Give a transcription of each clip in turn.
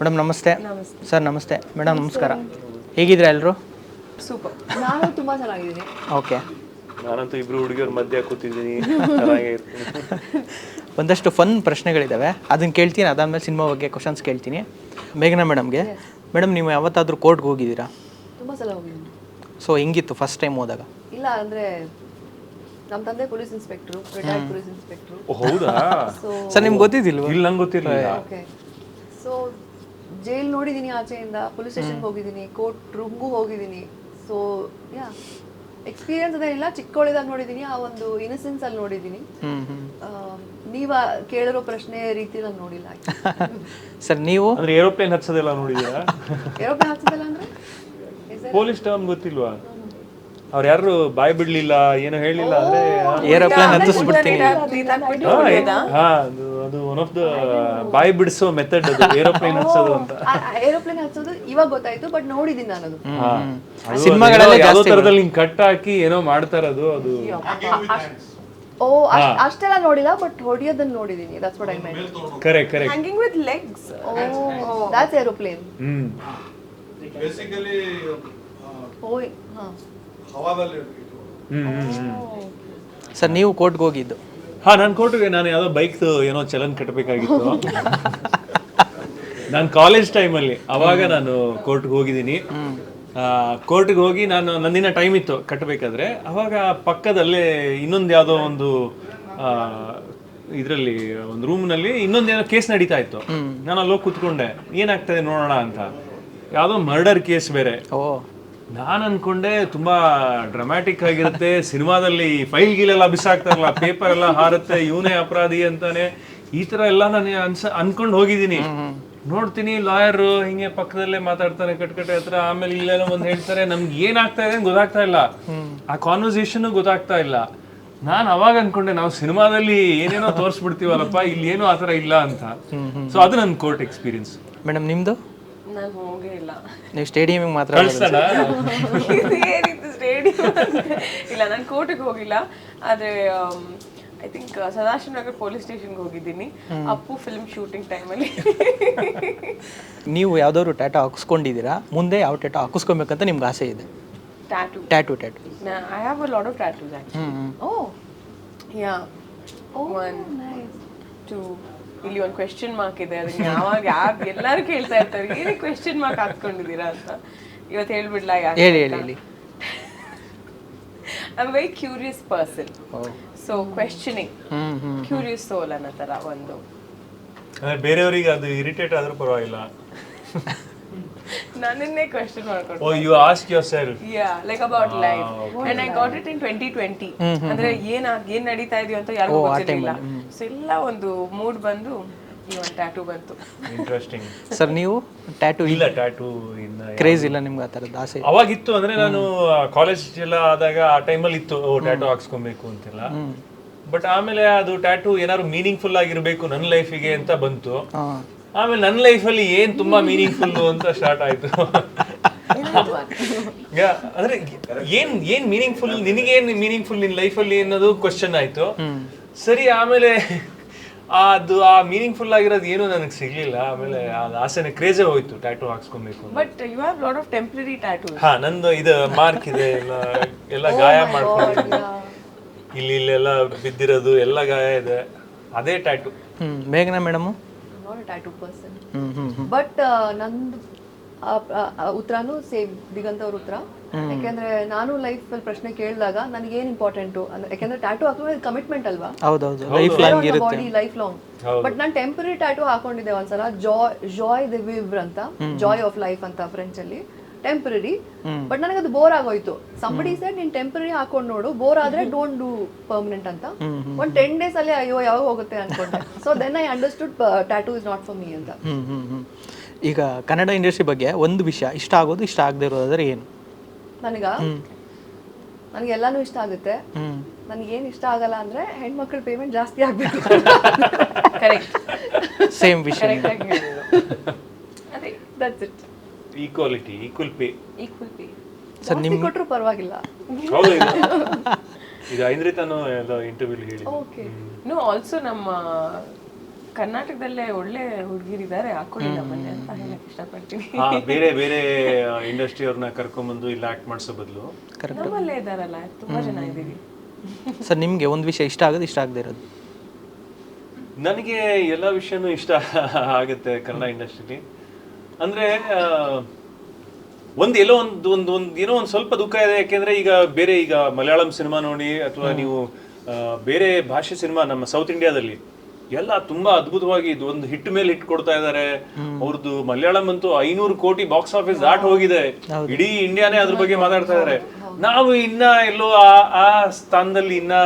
Madam ನಮಸ್ತೆ. Sir ನಮಸ್ತೆ. Madam ನಮಸ್ಕಾರ. ಹೇಗಿದ್ದೀರಾ ಎಲ್ಲರೂ ಸೂಪರ್. ನಾನು ತುಂಬಾ ಚೆನ್ನಾಗಿದ್ದೀನಿ. ಓಕೆ. ನಾನಂತೂ ಇಬ್ರು ಹುಡುಗಿಯವ್ರ ಮಧ್ಯೆ ಕೂತಿದ್ದೀನಿ. ಚೆನ್ನಾಗೇ ಇರ್ತೀನಿ. ಒಂದಷ್ಟು ಫನ್ ಪ್ರಶ್ನೆಗಳಿದ್ದಾವೆ ಅದನ್ನ ಕೇಳ್ತೀನಿ. ಅದಾದಮೇಲೆ ಸಿನಿಮಾ ಬಗ್ಗೆ ಕ್ವಶನ್ಸ್ ಕೇಳ್ತೀನಿ. ಮೇಘನಾ ಮೇಡಮ್ಗೆ. ಮೇಡಮ್ ನೀವು ಯಾವತ್ತಾದರೂ ಕೋರ್ಟ್ಗೆ ಹೋಗಿದ್ದೀರಾ? ತುಂಬಾ ಸಲ ಹೋಗಿದ್ದೀನಿ. ಸೊ ಹೆಂಗಿತ್ತು ಫಸ್ಟ್ ಟೈಮ್ ಹೋದಾಗ? ಇಲ್ಲ ಅಂದ್ರೆ ನಮ್ಮ ತಂದೆ police inspector retired police inspector. ಹೌದಾ? ಸೊ ಸರ್ ನಿಮ್ಗೆ ಗೊತ್ತಿದ್ದಿಲ್ವಾ? ಇಲ್ಲ ನಂಗೆ ಗೊತ್ತಿರಲಿಲ್ಲ. ಓಕೆ ಸೊ ಜೈಲ್ ನೋಡಿದ್ದೀನಿ ಆಚೆಯಿಂದ ಪೊಲೀಸ್ ಸ್ಟೇಷನ್ಗೆ ಹೋಗಿದ್ದೀನಿ ಕೋರ್ಟ್ ರೂಮ್ಗೂ ಹೋಗಿದ್ದೀನಿ ಸೊ ಯಾ ಎಕ್ಸ್ಪೀರಿಯನ್ಸ್ ಅದೇನಿಲ್ಲ ಚಿಕ್ಕವಳಿದಾಗ ನೋಡಿದ್ದೀನಿ ಆ ಒಂದು ಇನ್ನಸೆನ್ಸ್ ಅಲ್ಲಿ ನೋಡಿದ್ದೀನಿ ನೀವ ಕೇಳಿರೋ ಪ್ರಶ್ನೆ ರೀತಿ ನಾನು ನೋಡಿಲ್ಲ ಸರ್ ನೀವು? ಅಂದ್ರೆ ಏರೋಪ್ಲೇನ್ ಹತ್ಸೋದೆಲ್ಲ ನೋಡಿದೀರಾ? ಏರೋಪ್ಲೇನ್ ಹಚ್ಚದಿಲ್ಲ ಅಂದ್ರೆ? ಪೊಲೀಸ್ ಟರ್ಮ್ ಗೊತ್ತಿಲ್ವಾ? ಅವ್ರು ಯಾರು ಬಾಯ್ ಬಿಡ್ಲಿಲ್ಲ ಏನೋ ಹೇಳಿಲ್ಲ ಅಂದ್ರೆ ಏರೋಪ್ಲೇನ್ ಹತ್ತಿಸ್ಬಿಡ್ತೀನಿ. ಹಾ ಅದು ಅದು ಒನ್ ಆಫ್ ದ ಬಾಯ್ ಬಿಡಿಸೋ ಮೆಥಡ್ ಅದು ಏರೋಪ್ಲೇನ್ ಹತ್ಸೋದು ಅಂತ. ಏರೋಪ್ಲೇನ್ ಹಚ್ಚೋದು ಇವಾಗ ಗೊತ್ತಾಯ್ತು ಬಟ್ ನೋಡಿದೀನಿ ನಾನು ಅದು ಯಾವ ಅದು ಸಿನಿಮಾಗಳಲ್ಲೇ ಯಾವ್ದೋ ತರದಲ್ಲಿ ಹಿಂಗ್ ಕಟ್ ಹಾಕಿ ಏನೋ ಮಾಡ್ತಾರದು ಅದು. ಓ ಅಷ್ಟ್- ಅಷ್ಟೆಲ್ಲ ನೋಡಿಲ್ಲ ಬಟ್ ಹೊಡಿಯೋದನ್ನ ನೋಡಿದೀನಿ that's what I mean correct correct hanging with legs oh that's aeroplane hmm. Basically oh ಹಾ. ಹವಾದಲ್ಲಿ ಸರ್ ನೀವು ಕೋರ್ಟ್ಗೆ ಹೋಗಿದ್ದು? ಹಾ ನಾನು ಕೋರ್ಟ್ಗೆ ನಾನು ಯಾವುದೋ ಬೈಕ್ ಏನೋ ಚಲನ್ ಕಟ್ಟಬೇಕಾಗಿತ್ತು ನಾನು ಕಾಲೇಜ್ ಟೈಮಲ್ಲಿ ಅವಾಗ ನಾನು ಕೋರ್ಟ್ಗೆ ಹೋಗಿದ್ದೀನಿ. ಕೋರ್ಟ್ಗೆ ಹೋಗಿ ನಾನು ನಂದಿನ ಟೈಮ್ ಇತ್ತು ಕಟ್ಟಬೇಕಾದ್ರೆ ಅವಾಗ ಪಕ್ಕದಲ್ಲೇ ಇನ್ನೊಂದು ಯಾವುದೋ ಒಂದು ಇದರಲ್ಲಿ ಒಂದು ರೂಮ್ನಲ್ಲಿ ಇನ್ನೊಂದು ಏನೋ ಕೇಸ್ ನಡೀತಾ ಇತ್ತು. ನಾನು ಅಲ್ಲಿ ಹೋಗಿ ಕೂತ್ಕೊಂಡೆ. ಏನಾಗ್ತದೆ ನೋಡೋಣ ಅಂತ. ಯಾವುದೋ ಮರ್ಡರ್ ಕೇಸ್ ಬೇರೆ. ನಾನು ಅನ್ಕೊಂಡೆ ತುಂಬಾ ಡ್ರಾಮ್ಯಾಟಿಕ್ ಆಗಿರುತ್ತೆ. ಸಿನಿಮಾದಲ್ಲಿ ಫೈಲ್ ಗೀಲೆಲ್ಲ ಬಿಸಾಕ್ತಾರಲ್ಲ ಪೇಪರ್ ಎಲ್ಲ ಹಾರುತ್ತೆ, ಇವನೇ ಅಪರಾಧಿ ಅಂತಾನೆ. ಈ ತರ ಎಲ್ಲ ನಾನು ಅನ್ಸ, ಅನ್ಕೊಂಡು ಹೋಗಿದ್ದೀನಿ. ನೋಡ್ತೀನಿ, ಲಾಯರ್ ಹಿಂಗೆ ಪಕ್ಕದಲ್ಲೇ ಮಾತಾಡ್ತಾನೆ ಕಟ್ಕಟ್ಟೆ ಹತ್ರ. ಆಮೇಲೆ ಇಲ್ಲೆಲ್ಲ ಒಂದ್ ಹೇಳ್ತಾರೆ, ನಮ್ಗೆ ಏನಾಗ್ತಾ ಇದೆ ಗೊತ್ತಾಗ್ತಾ ಇಲ್ಲ. ಆ ಕಾನ್ವರ್ಸೇಷನ್ ಗೊತ್ತಾಗ್ತಾ ಇಲ್ಲ. ನಾನು ಅವಾಗ ಅನ್ಕೊಂಡೆ, ನಾವು ಸಿನಿಮಾದಲ್ಲಿ ಏನೇನೋ ತೋರಿಸ್ಬಿಡ್ತೀವಲ್ಲಪ್ಪ, ಇಲ್ಲಿ ಏನೋ ಆತರ ಇಲ್ಲ ಅಂತ. ಸೊ ಅದು ನನ್ನ ಕೋರ್ಟ್ ಎಕ್ಸ್ಪೀರಿಯನ್ಸ್ ಮೇಡಮ್ ನಿಮ್ಮದು ನಾನು ಹೋಗೇ ಇಲ್ಲ. ನೀವು ಸ್ಟೇಡಿಯಮಿಗೆ ಮಾತ್ರ ಕಳಿಸ್ತಾನ? ಏನಿತ್ತು ಸ್ಟೇಡಿಯಂ ಇಲ್ಲ ನಾನು ಕೋರ್ಟಿಗೆ ಹೋಗಿಲ್ಲ. ಆದ್ರೆ ಐ ಥಿಂಕ್ ಸದಾಶಿವನಗರ್ ಪೊಲೀಸ್ ಸ್ಟೇಷನ್ಗೆ ಹೋಗಿದ್ದೀನಿ. ಅಪ್ಪು ಫಿಲ್ಮ್ ಶೂಟಿಂಗ್ ಟೈಮಲ್ಲಿ ನೀವು ಯಾವ್ದಾದ್ರು ಟ್ಯಾಟೋ ಹಾಕಿಸ್ಕೊಂಡಿದ್ದೀರಾ? ಮುಂದೆ ಯಾವ ಟ್ಯಾಟೋ ಹಾಕಿಸ್ಕೊಬೇಕಂತ ನಿಮ್ಗೆ ಆಸೆ ಇದೆ? Tattoo tattoo tattoo I have a lot of tattoos actually ಹ್ಞೂ ಓ ಯಾ ಒನ್ ಟು ಇಲ್ಲಿ ಒಂದು ಕ್ವೆಶನ್ ಮಾರ್ಕ್ ಇದೆ ಅದನ್ನ ಯಾವಾಗ ಯಾರ್ ಎಲ್ಲರೂ ಕೇಳ್ತಾ ಇರ್ತಾರೆ. ಏನೇ ಕ್ವೆಶನ್ ಮಾರ್ಕ್ ಹಾಕ್ಕೊಂಡಿದ್ದೀರಾ ಅಂತ. ಇವತ್ತು ಹೇಳ್ಬಿಡ್ಲಾ ಯಾಕೆ ಹೇಳಿ ಹೇಳಿ ಹೇಳಿ. I very curious person oh. So questioning curious soul ಅನ್ನೋ ಥರ ಒಂದು. ಅಂದ್ರೆ ಬೇರೆಯವರಿಗೆ ಅದು ಇರಿಟೇಟ್ ಆದ್ರೂ ಪರವಾಗಿಲ್ಲ. ನನ್ನನ್ನೇ ಕ್ವೆಶ್ಚನ್ ಮಾಡ್ಕೊಂಡು ಓ you ask yourself yeah like about life and I got it in twenty twenty ಅಂದ್ರೆ ಏನ್ ಆಗ್- ಏನ್ ನಡೀತಾ ಇದೆಯೋ ಅಂತ ಯಾರಿಗೂ ಗೊತ್ತಿರಲಿಲ್ಲ. ಸೋ ಎಲ್ಲ ಒಂದು ಮೂಡ್ ಬಂದು ಈ ಒಂದು ಟ್ಯಾಟೂ ಬಂತು. ಇಂಟ್ರೆಸ್ಟಿಂಗ್ ಸರ್ ನೀವು ಟ್ಯಾಟೂ ಇಲ್ಲ ಟ್ಯಾಟೂ ಇನ್ ಕ್ರೇಜ್ ಇಲ್ಲ ನಿಮ್ಗೆ ಆ ಥರದ್ದು ಆಸೆ? ಅವಾಗಿತ್ತು ಅಂದ್ರೆ ನಾನು ಕಾಲೇಜ್ ಎಲ್ಲ ಆದಾಗ ಆ ಟೈಮಲ್ಲಿ ಇತ್ತು ಟ್ಯಾಟೂ ಹಾಕ್ಸ್ಕೊಬೇಕು ಅಂತೆಲ್ಲ. ಬಟ್ ಆಮೇಲೆ ಅದು ಟ್ಯಾಟೂ ಏನಾದ್ರು ಮೀನಿಂಗ್ಫುಲ್ ಆಗಿರ್ಬೇಕು ನನ್ನ ಲೈಫಿಗೆ ಅಂತ ಬಂತು. ಹಾಂ. ಆಮೇಲೆ ನನ್ನ ಲೈಫಲ್ಲಿ ಏನು ತುಂಬಾ ಮೀನಿಂಗ್ಫುಲ್ ಅಂತ ಸ್ಟಾರ್ಟ್ ಆಯಿತು. ಯಾ, ಅಂದ್ರೆ ಏನ್ ಏನ್ ಮೀನಿಂಗ್ಫುಲ್ ನಿನಗೇನ್ ಮೀನಿಂಗ್ಫುಲ್ ನಿನ್ ಲೈಫಲ್ಲಿ ಅನ್ನೋದು ಕ್ವಶನ್ ಆಯ್ತು. ಸರಿ ಆಮೇಲೆ ಆ ಅದು ಆ ಮೀನಿಂಗ್ಫುಲ್ ಆಗಿರೋದು ಏನು ನನಗೆ ಸಿಗ್ಲಿಲ್ಲ. ಆಮೇಲೆ ಅದು ಆಸೆನೆ ಕ್ರೇಜೇ ಹೋಯ್ತು ಟ್ಯಾಟೂ ಹಾಕ್ಸ್ಕೊಬೇಕು ಅಂತ. But you have lot of temporary tattoo ಹಾ ನಂದು ಇದು ಮಾರ್ಕ್ ಇದೆ ಎಲ್ಲ ಎಲ್ಲ ಗಾಯ ಮಾಡ್ಕೊಂಡಿದ್ದೀನಿ. ಇಲ್ಲಿ ಇಲ್ಲೆಲ್ಲ ಬಿದ್ದಿರೋದು ಎಲ್ಲ ಗಾಯ ಇದೆ. ಅದೇ ಟ್ಯಾಟೂ ಹ್ಞೂ ಮೇಘನಾ madam? Not tattoo person but ನಂದು ಉತ್ತರನೂ ಸೇಮ್ ದಿಗಂತ ಅವ್ರ ಉತ್ತರ ಯಾಕೆಂದ್ರೆ ನಾನು ಲೈಫ್ ಅಲ್ಲಿ ಪ್ರಶ್ನೆ ಕೇಳಿದಾಗ ನನಗೆ ಏನ್ ಇಂಪಾರ್ಟೆಂಟ್ ಅಂದ್ರೆ ಯಾಕೆಂದ್ರೆ ಟ್ಯಾಟೂ ಹಾಕೋದು ಕಮಿಟ್ಮೆಂಟ್ ಅಲ್ವಾ? ಹೌದೌದು ಲೈಫ್ ಲಾಂಗ್ ಇರುತ್ತೆ. ಬಾಡಿ ಲೈಫ್ ಲಾಂಗ್ ಬಟ್ ನಾನು ಟೆಂಪರರಿ ಟ್ಯಾಟೂ ಹಾಕೊಂಡಿದ್ದೆ ಒಂದ್ಸಲ ಜಾಯ್ ಜಾಯ್ ದ ವಿವ್ರ್ ಅಂತ ಜಾಯ್ ಆಫ್ ಲೈಫ್ ಅಂತ ಫ್ರೆಂಚ್ ಅಲ್ಲಿ. ಟೆಂಪರರಿ ಬಟ್ ನನಗೆ ಅದು ಬೋರ್ ಆಗೋಯ್ತು. ಸಂಬಡಿ ಸೈಡ್ ನೀನ್ ಟೆಂಪರರಿ ಹಾಕೊಂಡ್ ನೋಡು. ಬೋರ್ ಆದ್ರೆ ಡೋಂಟ್ ಡೂ ಪರ್ಮನೆಂಟ್ ಅಂತ. ಒಂದ್ ಟೆನ್ ಡೇಸ್ ಅಲ್ಲಿ ಅಯ್ಯೋ ಯಾವಾಗ ಹೋಗುತ್ತೆ? ಅನ್ಕೊಂಡೆ. So then I understood tattoo is not for me ಅಂತ. ಈಗ ಕನ್ನಡ ಇಂಡಸ್ಟ್ರಿ ಬಗ್ಗೆ ಒಂದು ವಿಷಯ ಇಷ್ಟ ಆಗೋದು ಇಷ್ಟ ಆಗದೆ ಇರೋದಾದ್ರೆ ಏನು? ನನಗ? ನನಗೆ ಎಲ್ಲಾನು ಇಷ್ಟ ಆಗುತ್ತೆ. ನನಗೆ ಏನು ಇಷ್ಟ ಆಗಲ್ಲ ಅಂದ್ರೆ ಹೆಣ್ಮಕ್ಳ ಪೇಮೆಂಟ್ ಜಾಸ್ತಿ ಆಗ್ಬೇಕು. ಕರೆಕ್ಟ್ ಸೇಮ್ ವಿಷಯ. That's it equality equal pay equal pay sir ನಿಮ್ಗೆ ಕೊಟ್ರು ಪರವಾಗಿಲ್ಲ. ಹೌದು ಇದು. ಐಂದ್ರಿತಾನು ಯಾವುದೋ ಇಂಟರ್ವ್ಯೂ ಹೇಳಿ ಓಕೆ ನೋ ಆಲ್ಸೋ ನಮ್ಮ ಕರ್ನಾಟಕದಲ್ಲೇ ಒಳ್ಳೆ ಹುಡುಗಿರಿದ್ದಾರೆ ಹಾಕೊಳ್ಳಿ ನಮ್ಮನ್ನೇ ಅಂತ ಹೇಳಕ್ ಇಷ್ಟಪಡ್ತೀನಿ. ಬೇರೆ ಬೇರೆ ಇಂಡಸ್ಟ್ರಿ ಅವ್ರನ್ನ ಕರ್ಕೊಂಬಂದು ಇಲ್ಲಿ ಆಕ್ಟ್ ಮಾಡಿಸೋ ಬದಲು. ನಮ್ಮಲ್ಲೇ ಇದಾರಲ್ಲ ತುಂಬಾ ಜನ ಇದ್ದೀವಿ. ಸರ್ ನಿಮಗೆ ಒಂದು ವಿಷಯ ಇಷ್ಟ ಆಗೋದು ಇಷ್ಟ ಆಗದೆ ಇರೋದು? ನನಗೆ ಎಲ್ಲ ವಿಷಯನೂ ಇಷ್ಟ ಆಗುತ್ತೆ ಕನ್ನಡ ಇಂಡಸ್ಟ್ರಿಲಿ ಅಂದ್ರೆ ಆ, ಒಂದ್ ಎಲ್ಲೋ ಒಂದು ಒಂದು ಒಂದು ಏನೋ ಒಂದು ಸ್ವಲ್ಪ ದುಃಖ ಇದೆ. ಯಾಕೆಂದ್ರೆ ಈಗ ಬೇರೆ ಈಗ ಮಲಯಾಳಂ ಸಿನಿಮಾ ನೋಡಿ ಅಥವಾ ನೀವು ಆ, ಬೇರೆ ಭಾಷೆ ಸಿನಿಮಾ ನಮ್ಮ ಸೌತ್ ಇಂಡಿಯಾದಲ್ಲಿ ಎಲ್ಲ ತುಂಬಾ ಅದ್ಭುತವಾಗಿ ಇದು ಒಂದು ಹಿಟ್ ಮೇಲೆ ಹಿಟ್ ಕೊಡ್ತಾ ಇದ್ದಾರೆ. ಅವ್ರದ್ದು ಮಲಯಾಳಂ ಅಂತೂ ಐನೂರು ಕೋಟಿ ಬಾಕ್ಸ್ ಆಫೀಸ್ ದಾಟ್ ಹೋಗಿದೆ. ಇಡೀ ಇಂಡಿಯಾನೇ ಅದ್ರ ಬಗ್ಗೆ ಮಾತಾಡ್ತಾ ಇದಾರೆ ನಾವು ಇನ್ನ ಎಲ್ಲೋ ಆ ಆ ಸ್ಥಾನದಲ್ಲಿ ಇನ್ನ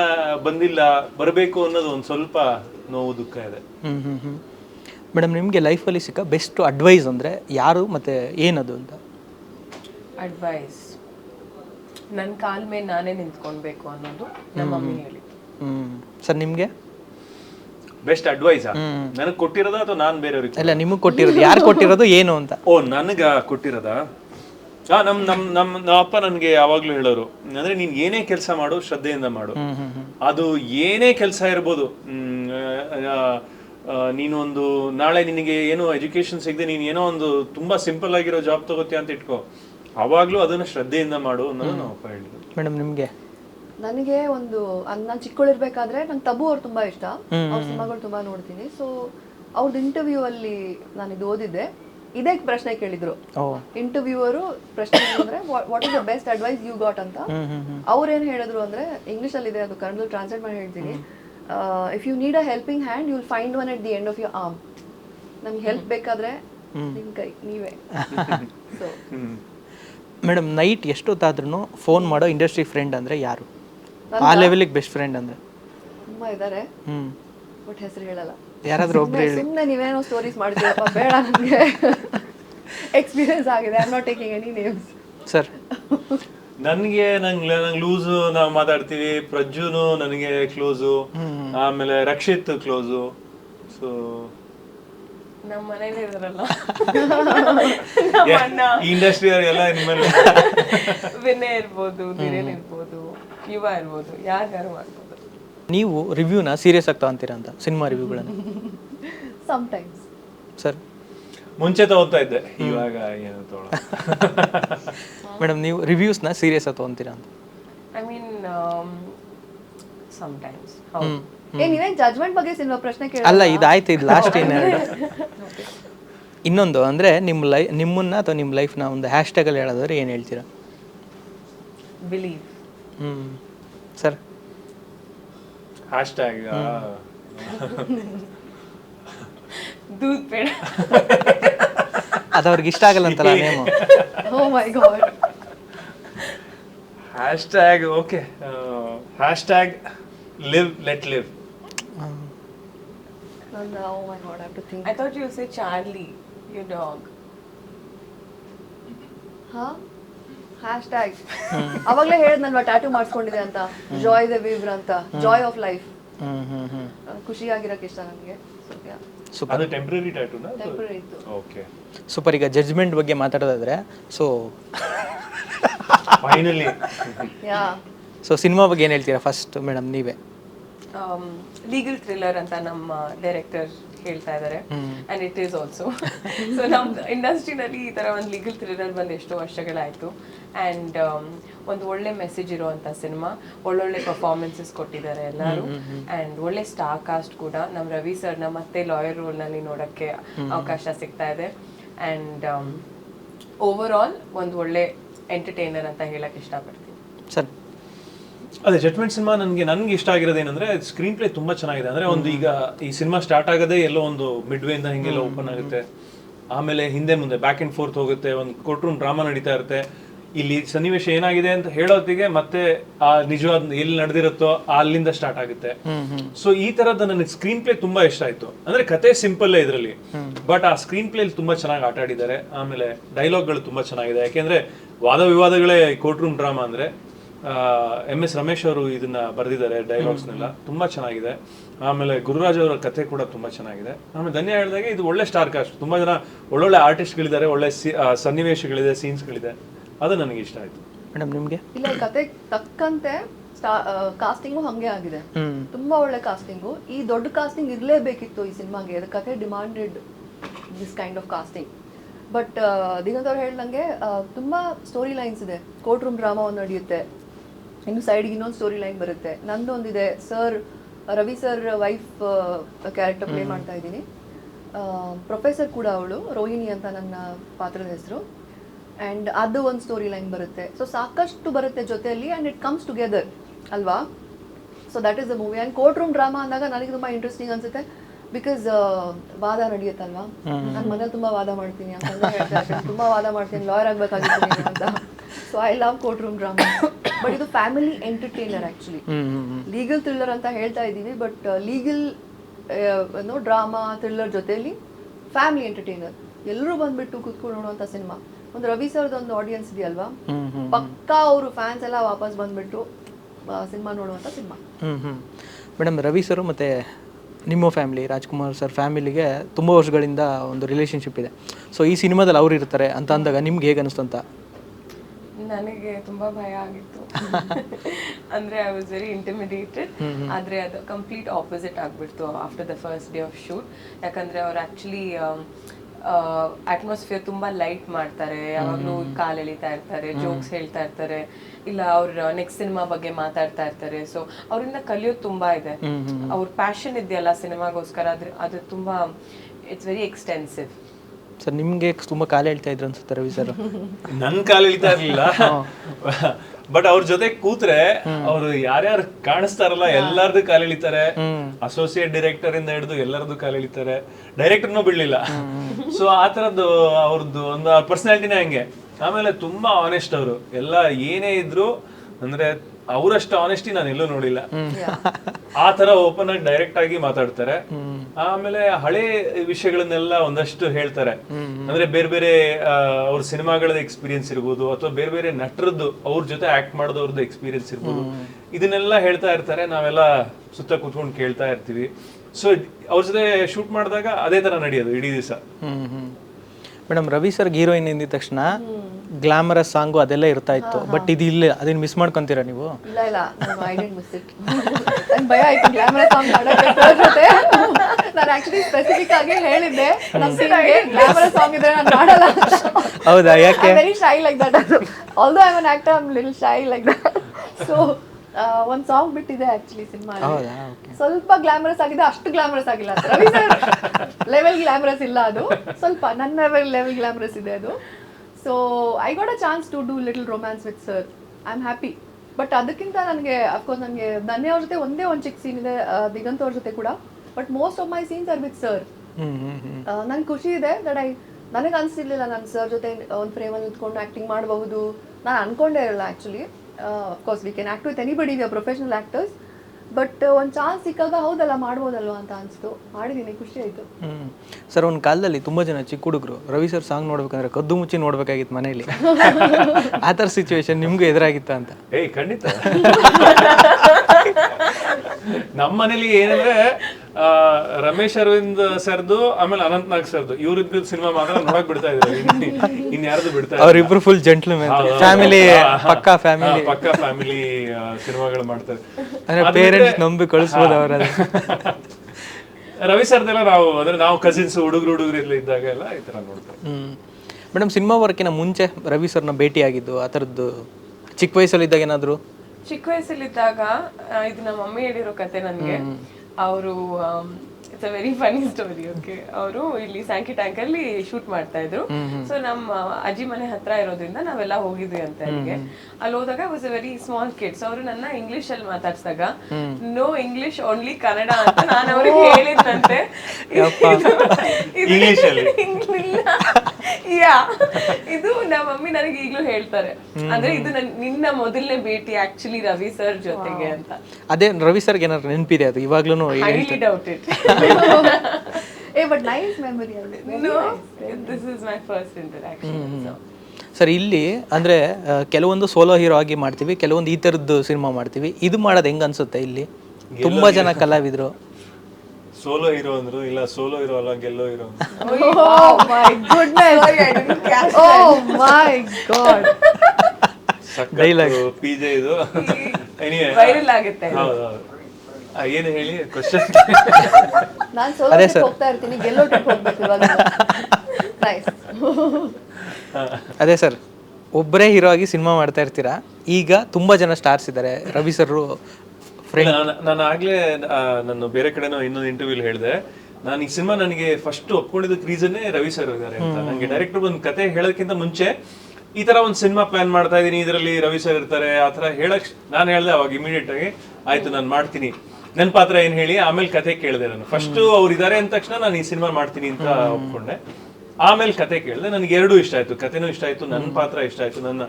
ಬಂದಿಲ್ಲ ಬರಬೇಕು ಅನ್ನೋದು ಒಂದು ಸ್ವಲ್ಪ ನೋವು ದುಃಖ ಇದೆ. ಮೇಡಮ್ ನಿಮಗೆ ಲೈಫಲ್ಲಿ ಸಿಕ್ಕ ಬೆಸ್ಟ್ ಅಡ್ವೈಸ್ ಅಂದರೆ ಯಾರು ಮತ್ತು ಏನದು ಅಂತ? ಅಡ್ವೈಸ್. ನನ್ನ ಕಾಲ್ ಮೇಲೆ ನಾನೇ ನಿಂತ್ಕೊಳ್ಬೇಕು ಅನ್ನೋದು ನಮ್ಮ ಮಮ್ಮಿ ಹ್ಞೂ ಸರ್ ನಿಮಗೆ? Best advice? ನನಗೆ ಕೊಟ್ಟಿರೋದ ಅಥವಾ ನಾನು ಬೇರೆಯವ್ರಿಗೆ ಇಲ್ಲ ನಿಮಗೆ ಕೊಟ್ಟಿರೋದು. ಯಾರು ಕೊಟ್ಟಿರೋದು ಏನು ಅಂತ? ಓ ನನಗೆ ಕೊಟ್ಟಿರೋದ? ಆ ನಮ್ ನಮ್ ನಮ್ ನಮ್ಮ ಅಪ್ಪ ನನ್ಗೆ ಯಾವಾಗ್ಲೂ ಹೇಳೋರು ಅಂದ್ರೆ ನೀನ್ ಏನೇ ಕೆಲಸ ಮಾಡು ಶ್ರದ್ಧೆಯಿಂದ ಮಾಡು. ಅದು ಏನೇ ಕೆಲಸ ಇರ್ಬೋದು. ಹ್ಮ್, ಆ, ಆ, ನೀನು ಒಂದು ನಾಳೆ ನಿನಗೆ ಏನೋ ಎಜುಕೇಶನ್ ಸಿಗದೆ ನೀನು ಏನೋ ಒಂದು ತುಂಬಾ ಸಿಂಪಲ್ ಆಗಿರೋ ಜಾಬ್ ತಗೋತೀಯ ಅಂತ ಇಟ್ಕೋ. ಅವಾಗ್ಲೂ ಅದನ್ನ ಶ್ರದ್ಧೆಯಿಂದ ಮಾಡು ಅನ್ನೋದು ನಾವು ಅಪ್ಪ ಹೇಳಿದ್ರು ಮೇಡಮ್ ನಿಮಗೆ? ನನಗೆ ಒಂದು ನಾನು ಚಿಕ್ಕವಳಿರ್ಬೇಕಾದ್ರೆ ನಂಗೆ ತಬು ಅವ್ರು ತುಂಬಾ ಇಷ್ಟ. ಅವ್ರ ಸಿನಿಮಾಗಳು ತುಂಬಾ ನೋಡ್ತೀನಿ. ಸೊ ಅವ್ರದ್ದು ಇಂಟರ್ವ್ಯೂ ಅಲ್ಲಿ ನಾನು ಇದು ಓದಿದ್ದೆ. ಇದೇ ಪ್ರಶ್ನೆ ಕೇಳಿದ್ರು. ಓ. ಇಂಟರ್ವ್ಯೂವರು ಪ್ರಶ್ನೆ ಅಂದ್ರೆ what is the best advice you got ಅಂತ. ಅವ್ರೇನ್ ಹೇಳಿದ್ರು ಅಂದ್ರೆ ಇಂಗ್ಲಿಷ್ ಅಲ್ಲಿ ಇದೆ ಅದು ಕನ್ನಡದಲ್ಲಿ ಟ್ರಾನ್ಸ್ಲೇಟ್ ಮಾಡಿ ಹೇಳ್ತೀನಿ. If you need a helping hand you will find one at the end of your arm ನಮ್ಗೆ ಹೆಲ್ಪ್ ಬೇಕಾದ್ರೆ ನಿಮ್ಮ ಕೈ ನೀವೇ. ಸೊ ಮೇಡಮ್ ನೈಟ್ ಎಷ್ಟೊತ್ತಾದ್ರೂ ಫೋನ್ ಮಾಡೋ ಇಂಡಸ್ಟ್ರಿ ಫ್ರೆಂಡ್ ಅಂದ್ರೆ ಯಾರು? ಆ ಲೆವೆಲಿಗೆ ಬೆಸ್ಟ್ ಫ್ರೆಂಡ್ ಅಂದ್ರೆ? ತುಂಬ ಇದ್ದಾರೆ ಹ್ಮ್. ಬಟ್ ಹೆಸರು ಹೇಳಲ್ಲ. ಯಾರಾದ್ರೂ ಒಬ್ರು ಹೇಳಿ. ಸುಮ್ಮನೆ ನೀವೇನೋ ಸ್ಟೋರೀಸ್ ಮಾಡ್ತೀರಪ್ಪ ಬೇಡ ನನಗೆ. ಎಕ್ಸ್ಪೀರಿಯನ್ಸ್ ಆಗಿದೆ I not taking any names sir ನನ್ಗೆ ನಂಗೆ ನಂಗೆ ಲೂಸು ನಾವು ಮಾತಾಡ್ತೀವಿ ಪ್ರಜ್ಜುನು ನನಗೆ ಕ್ಲೋಸು ಆಮೇಲೆ ರಕ್ಷಿತ್ ಕ್ಲೋಸು. ಸೊ ನಮ್ಮ ಮನೇಲಿ ಇದಾರಲ್ಲ. ಇಂಡಸ್ಟ್ರಿ ಎಲ್ಲ ನಿಮ್ಮಲ್ಲಿ. ವಿನಯ್ ಇರ್ಬೋದು ಧೀರೇನ್ ಇರ್ಬೋದು ಯುವ ಇರ್ಬೋದು ಯಾರ್ಯಾರು ಮಾಡ್ಬೋದು. ನೀವು ರಿವ್ಯೂನ ಸೀರಿಯಸ್ ಆಗಿ ತಗೊಂತೀರಾ ಅಂತ ಸಿನಿಮಾ ರಿವ್ಯೂಗಳನ್ನು? ಸಮ್ಟೈಮ್ಸ್ ಸರ್ ಮುಂಚೆ ತಗೋತಾ ಇದ್ದೆ. ಇವಾಗ ಏನು ತಗೊಳ ಮೇಡಮ್ ನೀವು ರಿವ್ಯೂಸ್ನ ಸೀರಿಯಸ್ ಆಗಿ ತಗೊಂತೀರಾ ಅಂತ? ಐ ಮೀನ್ ಸಮ್ಟೈಮ್ಸ್ ಹೌದು. ಏ ನೀವೇ ಜಜ್ಮೆಂಟ್ ಬಗ್ಗೆ ಸಿನಿಮಾ ಪ್ರಶ್ನೆ ಕೇಳಿ ಅಲ್ಲ ಇದಾಯ್ತು ಇದು ಲಾಸ್ಟ್ ಇನ್ನೆರಡು. ಇನ್ನೊಂದು ಅಂದ್ರೆ ನಿಮ್ಮ ಲೈ ನಿಮ್ಮನ್ನ ಅಥವಾ ನಿಮ್ಮ ಲೈಫ್ನ ಒಂದು ಹ್ಯಾಶ್ ಟ್ಯಾಗಲ್ಲಿ ಹೇಳೋದಾದ್ರೆ ಏನು ಹೇಳ್ತೀರಾ? ಬಿಲೀವ್ ಹ್ಞೂ ಸರ್? ಹ್ಯಾಶ್ ಟ್ಯಾಗ್ ದೂದ್ ಬೇಡ. ಅದು ಅವ್ರಿಗೆ ಇಷ್ಟ ಆಗಲ್ಲ ಅಂತಲ್ಲ name oh my god hashtag okay hashtag live let live oh my god I have to think I thought you say Charlie you dog ಹಾ ಹ್ಯಾಶ್ ಟ್ಯಾಗ್ ಅವಾಗಲೇ ಹೇಳಿದ್ನಲ್ವಾ ಟ್ಯಾಟೂ ಮಾಡಿಸ್ಕೊಂಡಿದೆ ಅಂತ. ಜಾಯ್ ದ ವೀವ್ರ್ ಅಂತ. ಜಾಯ್ ಆಫ್ ಲೈಫ್ ಖುಷಿಯಾಗಿರಕ್ಕೆ ಇಷ್ಟ ನನಗೆ. Super. ಅದು temporary ಟ್ಯಾಟೂನಾ temporary ಇತ್ತು. ಓಕೆ ಸೂಪರ್ ಈಗ ಜಡ್ಜ್ಮೆಂಟ್ ಬಗ್ಗೆ ಮಾತಾಡೋದಾದ್ರೆ so finally yeah so cinema ಬಗ್ಗೆ ಏನು ಹೇಳ್ತೀರಾ ಫಸ್ಟ್ ಮೇಡಮ್ ನೀವೇ? ಲೀಗಲ್ ಥ್ರಿಲ್ಲರ್ ಅಂತ ನಮ್ಮ ಡೈರೆಕ್ಟರ್ ಹೇಳ್ತಾ ಇದ್ದಾರೆ and it is also so ನಮ್ಮ ಇಂಡಸ್ಟ್ರಿನಲ್ಲಿ ಈ ತರ ಒಂದು ಲೀಗಲ್ ಥ್ರಿಲ್ಲರ್ ಬಂದು ಎಷ್ಟೋ ವರ್ಷಗಳಾಯಿತು. ಅಂಡ್ ಒಂದು ಒಳ್ಳೆ ಮೆಸೇಜ್ ಇರುವಂಥ ಸಿನಿಮಾ ಒಳ್ಳೊಳ್ಳೆ ಪರ್ಫಾರ್ಮೆನ್ಸಸ್ ಕೊಟ್ಟಿದ್ದಾರೆ ಎಲ್ಲರೂ. ಅಂಡ್ ಒಳ್ಳೆ ಸ್ಟಾರ್ ಕಾಸ್ಟ್ ಕೂಡ ನಮ್ಮ ರವಿ ಸರ್ನ ಮತ್ತೆ ಲಾಯರ್ ರೋಲ್ನಲ್ಲಿ ನೋಡೋಕ್ಕೆ ಅವಕಾಶ ಸಿಗ್ತಾ ಇದೆ. ಅಂಡ್ ಓವರ್ ಆಲ್ ಒಂದು ಒಳ್ಳೆ ಎಂಟರ್ಟೈನರ್ ಅಂತ ಹೇಳಕ್ಕೆ ಇಷ್ಟಪಡ್ತೀನಿ. ಸರ್ ಅದೇ ಜಡ್ಮೆಂಟ್ ಸಿನಿಮಾ ನನಗೆ ನನಗೆ ಇಷ್ಟ ಆಗಿರೋದು ಏನಂದ್ರೆ ಸ್ಕ್ರೀನ್ ಪ್ಲೇ ತುಂಬಾ ಚೆನ್ನಾಗಿದೆ. ಅಂದ್ರೆ ಒಂದು ಈಗ ಈ ಸಿನಿಮಾ ಸ್ಟಾರ್ಟ್ ಆಗದೆ ಎಲ್ಲೋ ಒಂದು ಮಿಡ್ ಇಂದ ಹಿಂಗೆಲ್ಲ ಓಪನ್ ಆಗುತ್ತೆ. ಆಮೇಲೆ ಹಿಂದೆ ಮುಂದೆ ಬ್ಯಾಕ್ ಅಂಡ್ ಫೋರ್ತ್ ಹೋಗುತ್ತೆ ಒಂದು ಕೋರ್ಟ್ ರೂಮ್ ಡ್ರಾಮಾ ನಡೀತಾ ಇರುತ್ತೆ. ಇಲ್ಲಿ ಸನ್ನಿವೇಶ ಏನಾಗಿದೆ ಅಂತ ಹೇಳೋತ್ತಿಗೆ ಮತ್ತೆ ಆ ನಿಜವಾದ ಎಲ್ಲಿ ನಡೆದಿರುತ್ತೋ ಅಲ್ಲಿಂದ ಸ್ಟಾರ್ಟ್ ಆಗುತ್ತೆ. ಸೊ ಈ ತರದ ನನಗೆ ಸ್ಕ್ರೀನ್ ಪ್ಲೇ ತುಂಬಾ ಇಷ್ಟ ಆಯ್ತು. ಅಂದ್ರೆ ಕತೆ ಸಿಂಪಲ್ ಇದರಲ್ಲಿ. ಬಟ್ ಆ ಸ್ಕ್ರೀನ್ ಪ್ಲೇ ತುಂಬಾ ಚೆನ್ನಾಗಿ ಆಟ ಆಡಿದ್ದಾರೆ ಆಮೇಲೆ ಡೈಲಾಗ್ಗಳು ತುಂಬಾ ಚೆನ್ನಾಗಿದೆ. ಯಾಕೆಂದ್ರೆ ವಾದ ವಿವಾದಗಳೇ ಕೋರ್ಟ್ ರೂಮ್ ಡ್ರಾಮಾ ಅಂದ್ರೆ. ಎಂ ಎಸ್ ರಮೇಶ್ ಅವರು ಇದನ್ನ ಬರೆದಿದ್ದಾರೆ ಡೈಲಾಗ್ಸ್ನೆಲ್ಲ ತುಂಬಾ ಚೆನ್ನಾಗಿದೆ. ಆಮೇಲೆ ಗುರುರಾಜ್ ಅವರ ಕತೆ ಕೂಡ ತುಂಬಾ ಚೆನ್ನಾಗಿದೆ. ಆಮೇಲೆ ಧನ್ಯ ಹೇಳಿದಾಗ ಇದು ಒಳ್ಳೆ ಸ್ಟಾರ್ ಕಾಸ್ಟ್ ತುಂಬಾ ಜನ ಒಳ್ಳೊಳ್ಳೆ ಆರ್ಟಿಸ್ಟ್ಗಳಿದ್ದಾರೆ ಒಳ್ಳೆ ಸನ್ನಿವೇಶಗಳಿದೆ ಸೀನ್ಸ್ ಸನ್ನಿವೇಶಗಳಿದೆ ಸೀನ್ಸ್ಗಳಿದೆ ಅದು ನನಗೆ ಇಷ್ಟ ಆಯ್ತು. ಮೇಡಮ್ ನಿಮಗೆ? ಇಲ್ಲ ಕತೆ ತಕ್ಕಂತೆ ಕಾಸ್ಟಿಂಗು ಹಂಗೆ ಆಗಿದೆ. ತುಂಬಾ ಒಳ್ಳೆ ಕಾಸ್ಟಿಂಗು ಈ ದೊಡ್ಡ ಕಾಸ್ಟಿಂಗ್ ಇರಲೇಬೇಕಿತ್ತು ಈ ಸಿನಿಮಾಗೆ. ಅದು ಕಥೆ demanded this kind of casting but ದಿನದವ್ರು ಅವ್ರು ಹೇಳ್ದಂಗೆ ತುಂಬಾ ಸ್ಟೋರಿ ಲೈನ್ಸ್ ಇದೆ. ಕೋರ್ಟ್ ರೂಮ್ ಡ್ರಾಮಾ ಒಂದು ನಡೆಯುತ್ತೆ. ಇನ್ನು ಸೈಡ್ಗೆ ಇನ್ನೊಂದು ಸ್ಟೋರಿ ಲೈನ್ ಬರುತ್ತೆ. ನಂದು ಒಂದಿದೆ sir Ravi sir wife character play ಮಾಡ್ತಾ ಇದ್ದೀನಿ. ಪ್ರೊಫೆಸರ್ ಕೂಡ ಅವಳು ರೋಹಿಣಿ ಅಂತ ನನ್ನ ಪಾತ್ರದ ಹೆಸರು. ಆ್ಯಂಡ್ ಅದು ಒಂದು ಸ್ಟೋರಿ ಲೈನ್ ಬರುತ್ತೆ. ಸೊ ಸಾಕಷ್ಟು ಬರುತ್ತೆ ಜೊತೆಯಲ್ಲಿ ಆ್ಯಂಡ್ ಇಟ್ ಕಮ್ಸ್ ಟುಗೆದರ್ ಅಲ್ವಾ? So that is the movie and court room drama ಅಂದಾಗ ನನಗೆ ತುಂಬ ಇಂಟ್ರೆಸ್ಟಿಂಗ್ ಅನ್ಸುತ್ತೆ. ಬಿಕಾಸ್ ವಾದ ನಡೆಯುತ್ತಲ್ವಾ? ನಾನು ಮನೇಲಿ ತುಂಬ ವಾದ ಮಾಡ್ತೀನಿ ಅಂತ ಹೇಳ್ತಾ ತುಂಬ ವಾದ ಮಾಡ್ತೀನಿ ಲಾಯರ್ ಆಗಬೇಕಾಗಿತ್ತು ಅಂತ. So I love court room drama but ಇದು family entertainer actually legal thriller ಅಂತ ಹೇಳ್ತಾ ಇದ್ದೀವಿ ಬಟ್ ಲೀಗಲ್ ಏನೋ ಡ್ರಾಮಾ ಥ್ರಿಲ್ಲರ್ ಜೊತೆಯಲ್ಲಿ ಫ್ಯಾಮಿಲಿ ಎಂಟರ್ಟೈನರ್ ಎಲ್ಲರೂ ಬಂದ್ಬಿಟ್ಟು ಕೂತ್ಕೊಂಡು ನೋಡುವಂತ ಸಿನಿಮಾ ಒಂದು ರವಿ ಸರ್ದ ಒಂದು ಆಡಿಯನ್ಸ್ ಇದೆಯಲ್ವಾ? ಪಕ್ಕಾ ಅವರು ಫ್ಯಾನ್ಸ್ ಎಲ್ಲ ವಾಪಸ್ ಬಂದ್ಬಿಟ್ಟು ಸಿನಿಮಾ ನೋಡುವಂತ ಸಿನಿಮಾ ಮೇಡಮ್ ರವಿ ಸರ್ ಮತ್ತು ನಿಮ್ಮ ಫ್ಯಾಮಿಲಿ ರಾಜ್ಕುಮಾರ್ ಸರ್ ಫ್ಯಾಮಿಲಿಗೆ ತುಂಬ ವರ್ಷಗಳಿಂದ ಒಂದು ರಿಲೇಷನ್ಶಿಪ್ ಇದೆ. ಸೊ ಈ ಸಿನಿಮಾದಲ್ಲಿ ಅವ್ರು ಇರ್ತಾರೆ ಅಂತ ಅಂದಾಗ ನಿಮ್ಗೆ ಹೇಗೆ ಅನಿಸ್ತು ಅಂತ? ನನಗೆ ತುಂಬಾ ಭಯ ಆಗಿತ್ತು. ಅಂದ್ರೆ ಐ ವಾಸ್ ವೆರಿ ಇಂಟಿಮಿಡೇಟೆಡ್ ಆದ್ರೆ ಅದು ಕಂಪ್ಲೀಟ್ ಆಪೋಸಿಟ್ ಆಗ್ಬಿಡ್ತು after the first day of shoot ಯಾಕಂದ್ರೆ ಅವ್ರು ಆಕ್ಚುಲಿ ಅಟ್ಮಾಸ್ಫಿಯರ್ ತುಂಬಾ ಲೈಟ್ ಮಾಡ್ತಾರೆ. ಯಾವಾಗ್ಲೂ ಕಾಲ್ ಎಳಿತಾ ಇರ್ತಾರೆ ಜೋಕ್ಸ್ ಹೇಳ್ತಾ ಇರ್ತಾರೆ. ಇಲ್ಲ ಅವ್ರ ನೆಕ್ಸ್ಟ್ ಸಿನಿಮಾ ಬಗ್ಗೆ ಮಾತಾಡ್ತಾ ಇರ್ತಾರೆ. ಸೊ ಅವರಿಂದ ಕಲಿಯೋದು ತುಂಬಾ ಇದೆ. ಅವ್ರ ಪ್ಯಾಷನ್ ಇದೆಯಲ್ಲ ಸಿನಿಮಾಗೋಸ್ಕರ ಅದ್ರ ಅದು ತುಂಬಾ ಇಟ್ಸ್ ವೆರಿ ಎಕ್ಸ್ಟೆನ್ಸಿವ್ ಸರ್ ನಿಮಗೆ ತುಂಬಾ ಕಾಲ ಹೇಳ್ತಾ ಇದ್ರು ಅನ್ಸುತ್ತೆ ರವಿ ಸರ್ ನನ್ ಕಾಲ ಇಳಿತಾ ಇರ್ಲಿಲ್ಲ. ಬಟ್ ಅವ್ರ ಜೊತೆ ಕೂತ್ರೆ ಅವ್ರು ಯಾರ್ಯಾರು ಕಾಣಿಸ್ತಾರಲ್ಲ ಎಲ್ಲಾರ್ದು ಕಾಲ ಎಳಿತಾರೆ ಅಸೋಸಿಯೇಟ್ ಡೈರೆಕ್ಟರ್ ಇಂದ ಹಿಡಿದು ಎಲ್ಲರದು ಕಾಲ ಎಳಿತಾರೆ ಡೈರೆಕ್ಟರ್ನು ಬಿಡ್ಲಿಲ್ಲ. ಸೊ ಆ ತರದ್ದು ಅವ್ರದ್ದು ಒಂದು ಪರ್ಸನಾಲಿಟಿನೇ ಹಂಗೆ. ಆಮೇಲೆ ತುಂಬಾ ಆನೆಸ್ಟ್ ಅವರು. ಎಲ್ಲ ಏನೇ ಇದ್ರು ಅಂದ್ರೆ ಅವರಷ್ಟು ಆನೆಸ್ಟಿ ನಾನು ಎಲ್ಲೂ ನೋಡಿಲ್ಲ. ಆ ತರ ಓಪನ್ ಆಗಿ ಡೈರೆಕ್ಟ್ ಆಗಿ ಮಾತಾಡ್ತಾರೆ. ಆಮೇಲೆ ಹಳೆ ವಿಷಯಗಳನ್ನೆಲ್ಲ ಒಂದಷ್ಟು ಹೇಳ್ತಾರೆ. ಅಂದ್ರೆ ಬೇರೆ ಬೇರೆ ಅವ್ರ ಸಿನಿಮಾಗಳದ ಎಕ್ಸ್ಪೀರಿಯನ್ಸ್ ಇರ್ಬೋದು ಅಥವಾ ಬೇರೆ ಬೇರೆ ನಟರದ್ದು ಅವ್ರ ಜೊತೆ ಆಕ್ಟ್ ಮಾಡೋದವ್ರದ್ದು ಎಕ್ಸ್ಪೀರಿಯನ್ಸ್ ಇರ್ಬೋದು. ಇದನ್ನೆಲ್ಲ ಹೇಳ್ತಾ ಇರ್ತಾರೆ ನಾವೆಲ್ಲ ಸುತ್ತ ಕೂತ್ಕೊಂಡು ಕೇಳ್ತಾ ಇರ್ತೀವಿ. ಸೊ ಅವ್ರ ಜೊತೆ ಶೂಟ್ ಮಾಡಿದಾಗ ಅದೇ ತರ ನಡೆಯೋದು ಇಡೀ ದಿವಸ. ಹ್ಮ್ ಹ್ಮ್. ಮೇಡಮ್ ರವಿ ಸರ್ ಹೀರೋಯಿನ್ ಎಂದಿದ ತಕ್ಷಣ ಗ್ಲಾಮರಸ್ ಸಾಂಗು ಅದೆಲ್ಲ ಇರ್ತಾ ಇತ್ತು. ಬಟ್ ಇದು ಇಲ್ಲ ಅದನ್ನ ಮಿಸ್ ಮಾಡ್ಕೊಂತೀರ ನೀವು? ಇಲ್ಲ ಇಲ್ಲ. ಐ ಡೆಂಟ್ ಮಿಸ್ ಇಟ್ ನನ್ ಭಯ ಆಯ್ತು. ಗ್ಲಾಮರಸ್ ಸಾಂಗ್ ಜೊತೆ. ನಾನು ಆಕ್ಚುಲಿ ಸ್ಪೆಸಿಫಿಕ್ ಆಗಿ ಹೇಳಿದ್ದೆ. ಗ್ಲಾಮರಸ್ ಸಾಂಗ್ ಇದ್ರೆ ನಾನು ಮಾಡಲ್ಲ ಹೌದಾ ಯಾಕೆ? Very shy like that although I an actor I little shy like that so ಒಂದ್ ಸಾಂಗ್ ಬಿಟ್ಟಿದೆ ಆಕ್ಚುಲಿ ಸಿನಿಮಾ ಸ್ವಲ್ಪ ಗ್ಲಾಮರಸ್ ಆಗಿದೆ ಅಷ್ಟು ಗ್ಲಾಮರಸ್ ಆಗಿಲ್ಲ ಅಂತ. ರವಿ ಸರ್ ಲೆವೆಲ್ ಗ್ಲಾಮರಸ್ ಇಲ್ಲ ಅದು. ಸ್ವಲ್ಪ ನನ್ನ ಲೆವೆಲ್ ಲೆವೆಲ್ ಗ್ಲಾಮರಸ್ ಇದೆ ಅದು. So I got a chance to do little romance with sir I am happy but ಅದಕ್ಕಿಂತ ನನಗೆ ಅಫ್ಕೋರ್ಸ್ ನನಗೆ ನನ್ನೆ ಅವ್ರ ಜೊತೆ ಒಂದೇ ಒಂದು ಚಿಕ್ಕ ಸೀನ್ ಇದೆ ದಿಗಂತ ಅವ್ರ ಜೊತೆ ಕೂಡ. But most of my scenes are with sir ನಂಗೆ ನನ್ಗೆ ಖುಷಿ ಇದೆ ದಟ್ ಐ ನನಗೆ ಅನಿಸಿರ್ಲಿಲ್ಲ ನಾನು ಸರ್ ಜೊತೆ ಒಂದು ಫ್ರೇಮಲ್ಲಿ ನಿಂತ್ಕೊಂಡು ಆ್ಯಕ್ಟಿಂಗ್ ಮಾಡಬಹುದು. ನಾನು ಅನ್ಕೊಂಡೇ ಇರಲ್ಲ actually of course we can act with anybody we professional actors but ಒಂದು ಚಾನ್ಸ್ ಸಿಕ್ಕಾಗ ಹೌದಲ್ಲ ಮಾಡ್ಬೋದಲ್ವಾ ಅಂತ ಅನಿಸ್ತು. ಮಾಡಿದ್ದೀನಿ ಖುಷಿ ಆಯಿತು. ಹ್ಮ್. ಸರ್ ಒಂದು ಕಾಲದಲ್ಲಿ ತುಂಬಾ ಜನ ಚಿಕ್ಕ ಹುಡುಗರು ರವಿ ಸರ್ ಸಾಂಗ್ ನೋಡ್ಬೇಕಂದ್ರೆ ಕದ್ದು ಮುಚ್ಚಿ ನೋಡ್ಬೇಕಾಗಿತ್ತು ಮನೆಯಲ್ಲಿ. ಆ ಥರ ಸಿಚುವೇಶನ್ ನಿಮ್ಗೂ ಎದುರಾಗಿತ್ತ ಅಂತ? ಏಯ್ ಖಂಡಿತ. ನಮ್ಮ ಮನೇಲಿ ಏನಂದ್ರೆ ರಮೇಶ್ ಅರವಿಂದ್ ಸರ್ದು ಆಮೇಲೆ ಅನಂತ್ ನಾಗ್ ಸರ್ದು. ಇವ್ರಿಬ್ರು ಸಿನಿಮಾ ಮಾತ್ರ ನೋಡಕ್ ಬಿಡ್ತಾ ಇದ್ರು ಇನ್ಯಾರದು ಬಿಡ್ತಾ ಅವರಿಬ್ರು ಫುಲ್ ಜೆಂಟ್ಲ್ಮೆನ್ ಹೌದು. ಫ್ಯಾಮಿಲಿ. ಪಕ್ಕಾ ಫ್ಯಾಮಿಲಿ ಪಕ್ಕಾ ಫ್ಯಾಮಿಲಿ ಸಿನಿಮಾಗಳು ಮಾಡ್ತಾರೆ. ಅಂದ್ರೆ ಪೇರೆಂಟ್ಸ್ ನಂಬಿ ಕಳಿಸ್ಬೋದು. ಅವ್ರ ರವಿ ಸರ್ದೆಲ್ಲ ನಾವು ಅಂದ್ರೆ ನಾವು ಕಸಿನ್ಸ್ ಹುಡುಗರು ಹುಡುಗರು ಇದ್ದಾಗ ಎಲ್ಲ ಈ ತರ ನೋಡ್ತಾರೆ ಮೇಡಮ್ ಸಿನಿಮಾ ವರ್ಕಿನ ಮುಂಚೆ ರವಿ ಸರ್ನ ಭೇಟಿಯಾಗಿದ್ದು ಆ ಥರದ್ದು ಚಿಕ್ಕ ವಯಸ್ಸಲ್ಲಿದ್ದಾಗ ಏನಾದ್ರು? ಚಿಕ್ಕ ವಯಸ್ಸಲ್ಲಿದ್ದಾಗ ಇದು ನಮ್ಮ ಮಮ್ಮಿ ಹೇಳಿರೋ ಕತೆ ನನಗೆ. ಅವರು it's a very funny story okay ಅವರು ಇಲ್ಲಿ ಸ್ಯಾಂಕಿ ಟ್ಯಾಂಕ್ ಅಲ್ಲಿ ಶೂಟ್ ಮಾಡ್ತಾ ಇದ್ರು. ಸೊ ನಮ್ಮ ಅಜ್ಜಿ ಮನೆ ಹತ್ರ ಇರೋದ್ರಿಂದ ನಾವೆಲ್ಲ ಹೋಗಿದ್ವಿ ಅಂತ ಅಲ್ಲಿಗೆ ಅಲ್ಲಿ ಹೋದಾಗ was a very small kids ಅವರು ನನ್ನ ಇಂಗ್ಲಿಷ್ ಅಲ್ಲಿ ಮಾತಾಡ್ಸಿದಾಗ ನೋ ಇಂಗ್ಲಿಷ್ ಓನ್ಲಿ ಕನ್ನಡ ಅಂತ ನಾನು ಅವ್ರಿಗೆ ಹೇಳಿದ್ನಂತೆ? ಯಾ. ಇದು ನಮ್ಮ ಮಮ್ಮಿ ನನಗೆ ಈಗಲೂ ಹೇಳ್ತಾರೆ. ಅಂದ್ರೆ ಇದು ನನ್ ನಿನ್ನ ಮೊದಲನೇ ಭೇಟಿ ಆಕ್ಚುಲಿ ರವಿ ಸರ್ ಜೊತೆಗೆ ಅಂತ. ಅದೇ ರವಿ ಸರ್ಗೆ ಏನಾದ್ರು ನೆನಪಿದೆ ಅದು? ಇವಾಗ್ಲೂ doubt doubted a but nice memory no this is my first interaction sir ಇಲ್ಲಿ ಅಂದ್ರೆ ಕೆಲವೊಂದು ಸೋಲೋ ಹೀರೋ ಆಗಿ ಮಾಡ್ತೀವಿ ಕೆಲವೊಂದು ಈ ಥರದ್ದು ಸಿನಿಮಾ ಮಾಡ್ತೀವಿ. ಇದು ಮಾಡೋದು ಹೆಂಗ್ ಅನ್ಸುತ್ತೆ ಇಲ್ಲಿ? ತುಂಬಾ ಜನ ಕಲಾವಿದ್ರು. ಸೋಲೋ ಹೀರೋ ಅಂದ್ರು ಇಲ್ಲ ಸೋಲೋ ಹೀರೋ ಅಲ್ಲ ಗೆಲ್ಲೋ ಹೀರೋ ಡೈಲಾಗ್. ಪಿ ಜೆ ಇದು. Anyway, ವೈರಲ್ ಆಗುತ್ತೆ ಹೌದು. ಏನು ಹೇಳಿ? ಕ್ವಶನ್ ನಾನು ಸೋಲೋ ಅದೇ sir. ಹೋಗ್ತಾ ಇರ್ತೀನಿ. ಗೆಲ್ಲೋ ಟ್ರಿಪ್ ಹೋಗ್ಬೇಕು ಇವಾಗ ನೈಸ್ ಅದೇ ಸರ್. ಒಬ್ಬರೇ ಹೀರೋ ಆಗಿ ಸಿನಿಮಾ ಮಾಡ್ತಾ ಇರ್ತೀರಾ? ಈಗ ತುಂಬಾ ಜನ ಸ್ಟಾರ್ಸ್ ಇದ್ದಾರೆ ರವಿ ಸರ್ ನಾನು ಆಗ್ಲೇ ಆ, ನಾನು ಬೇರೆ ಕಡೆನೋ ಇನ್ನೊಂದು ಇಂಟರ್ವ್ಯೂ ಹೇಳಿದೆ. ನಾನು ಈ ಸಿನಿಮಾ ನನಗೆ ಫಸ್ಟ್ ಒಪ್ಕೊಂಡಿದ್ದಕ್ಕೆ ರೀಸನ್ನೇ ರವಿ ಸರ್ ಇದ್ದಾರೆ ಅಂತ. ನನಗೆ ಡೈರೆಕ್ಟರ್ ಒಂದು ಕತೆ ಹೇಳೋದಕ್ಕಿಂತ ಮುಂಚೆ ಈ ತರ ಒಂದು ಸಿನಿಮಾ ಪ್ಲಾನ್ ಮಾಡ್ತಾ ಇದೀನಿ ಇದರಲ್ಲಿ ರವಿ ಸರ್ ಇರ್ತಾರೆ. ಆ ತರ ಹೇಳಕ್ ನಾನು ಹೇಳ್ದೆ ಅವಾಗ ಇಮಿಡಿಯೇಟ್ ಆಗಿ ಆಯ್ತು ನಾನು ಮಾಡ್ತೀನಿ. ನನ್ನ ಪಾತ್ರ ಏನ್ ಹೇಳಿ ಆಮೇಲೆ ಕತೆ ಕೇಳಿದೆ ನಾನು. ಫಸ್ಟ್ ಅವ್ರು ಇದಾರೆ ಅಂದ ತಕ್ಷಣ ನಾನು ಈ ಸಿನಿಮಾ ಮಾಡ್ತೀನಿ ಅಂತ ಒಪ್ಕೊಂಡೆ. ಆಮೇಲೆ ಕತೆ ಕೇಳಿದೆ ನನಗೆ ಎರಡೂ ಇಷ್ಟ ಆಯ್ತು. ಕತೆನೂ ಇಷ್ಟ ಆಯ್ತು ನನ್ನ ಪಾತ್ರ ಇಷ್ಟ ಆಯ್ತು. ನನ್ನ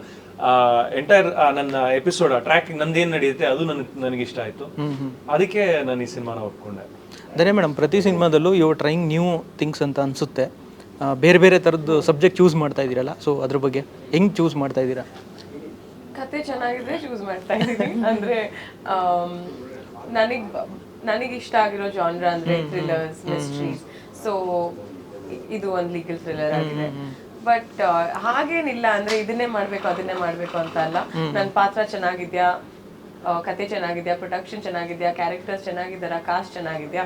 ಎಂಟೈರ್ ನನ್ನ ಎಪಿಸೋಡ್ ಟ್ರ್ಯಾಕ್ ನಂದೇನ್ ನಡೆಯುತ್ತೆ ಅದು ನನಗೆ ನನಗೆ ಇಷ್ಟ ಆಯ್ತು. ಅದಕ್ಕೆ ನಾನು ಈ ಸಿನಿಮಾನ ಒಪ್ಕೊಂಡೆ. ಅದೇ ಮೇಡಮ್ ಪ್ರತಿ ಸಿನಿಮಾದಲ್ಲೂ ಯು ಟ್ರೈಂಗ್ ನ್ಯೂ ಥಿಂಗ್ಸ್ ಅಂತ ಅನಿಸುತ್ತೆ. ಬೇರೆ ಬೇರೆ ಥರದ್ದು ಸಬ್ಜೆಕ್ಟ್ ಚೂಸ್ ಮಾಡ್ತಾ ಇದ್ದೀರಲ್ಲ ಸೊ ಅದ್ರ ಬಗ್ಗೆ ಹೆಂಗ್ ಚೂಸ್ ಮಾಡ್ತಾ ಇದ್ದೀರಾ? ಕತೆ ಚೆನ್ನಾಗಿದ್ರೆ ಚೂಸ್ ಮಾಡ್ತಾ ಇದ್ದೀನಿ. ಅಂದ್ರೆ ನನಗೆ ನನಗೆ ಇಷ್ಟ ಆಗಿರೋ ಜಾನ್ರ ಅಂದ್ರೆ ಥ್ರಿಲ್ಲರ್ಸ್ ಮಿಸ್ಟ್ರೀಸ್ ಸೊ ಇದು ಒಂದು ಲೀಗಲ್ ಥ್ರಿಲ್ಲರ್ ಆಗಿದೆ. ಬಟ್ ಹಾಗೇನಿಲ್ಲ ಅಂದ್ರೆ ಇದನ್ನೇ ಮಾಡ್ಬೇಕು ಅದನ್ನೇ ಮಾಡ್ಬೇಕು ಅಂತ ಅಲ್ಲ. ನನ್ನ ಪಾತ್ರ ಚೆನ್ನಾಗಿದ್ಯಾ? ಕತೆ ಚೆನ್ನಾಗಿದ್ಯಾ? ಪ್ರೊಡಕ್ಷನ್ ಚೆನ್ನಾಗಿದ್ಯಾ? ಕ್ಯಾರೆಕ್ಟರ್ಸ್ ಚೆನ್ನಾಗಿದ್ದಾರಾ? ಕಾಸ್ಟ್ ಚೆನ್ನಾಗಿದ್ಯಾ?